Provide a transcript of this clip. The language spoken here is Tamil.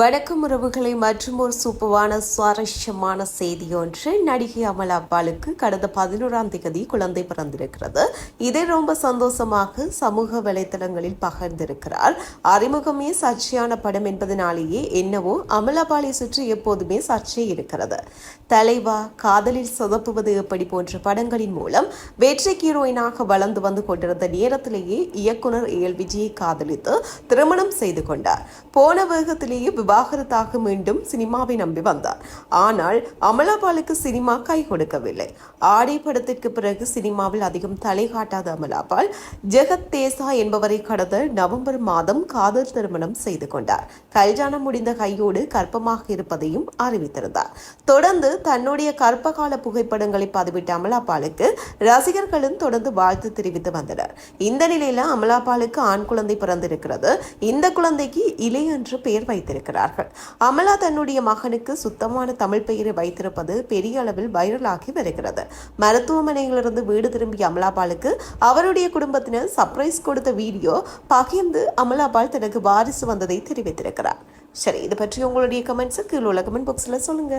வணக்கம் உறவுகளை மற்றும் ஒரு சூப்பரான சுவாரஸ்யமான செய்தி ஒன்று நடிகை அமலா பாலுக்கு கடந்த பதினோராம் தேதி குழந்தை பிறந்திருக்கிறது. இதை ரொம்ப சந்தோஷமாக சமூக வலைதளங்களில் பகிர்ந்திருக்கிறார். அறிமுகமே சர்ச்சையான படம் என்பதனாலேயே என்னவோ அமலாபாலை சுற்றி எப்போதுமே சர்ச்சை இருக்கிறது. தலைவா காதலில் சொதப்புவது எப்படி போன்ற படங்களின் மூலம் வெற்றி ஹீரோயினாக வளர்ந்து வந்து கொண்டிருந்த நேரத்திலேயே இயக்குனர் ஏல் விஜயை காதலித்து திருமணம் செய்து கொண்டார். போன வேகத்திலேயே விவாகரத்தாக மீண்டும் சினிமாவை நம்பி வந்தார். ஆனால் அமலாபாலுக்கு சினிமா கை கொடுக்கவில்லை. ஆடை படத்திற்கு பிறகு சினிமாவில் அதிகம் தலை காட்டாத அமலாபால் ஜெகத் தேசா என்பவரை கடந்த நவம்பர் மாதம் காதல் திருமணம் செய்து கொண்டார். கல்யாணம் முடிந்த கையோடு கற்பமாக இருப்பதையும் அறிவித்திருந்தார். தொடர்ந்து தன்னுடைய கர்ப்பகால புகைப்படங்களை பதிவிட்ட அமலாபாலுக்கு ரசிகர்களும் தொடர்ந்து வாழ்த்து தெரிவித்து வந்தனர். இந்த நிலையில அமலாபாலுக்கு ஆண் குழந்தை பிறந்திருக்கிறது. இந்த குழந்தைக்கு இலை என்று பெயர் வைத்திருக்கிறார். வருகிறார்கள் அமலா தன்னுடைய மகனுக்கு சுத்தமான தமிழ் பெயரை வைத்திருப்பது பெரிய அளவில் வைரலாகி வருகிறது. மருத்துவமனையிலிருந்து வீடு திரும்பிய அமலாபாலுக்கு அவருடைய குடும்பத்தினர் சர்ப்ரைஸ் கொடுத்த வீடியோ பகிர்ந்து அமலாபால் தனக்கு வாரிசு வந்ததை தெரிவித்திருக்கிறார். சரி இது பற்றி உங்களுடைய கமெண்ட்ஸுக்கு கீழே உள்ள கமெண்ட் பாக்ஸில் சொல்லுங்க.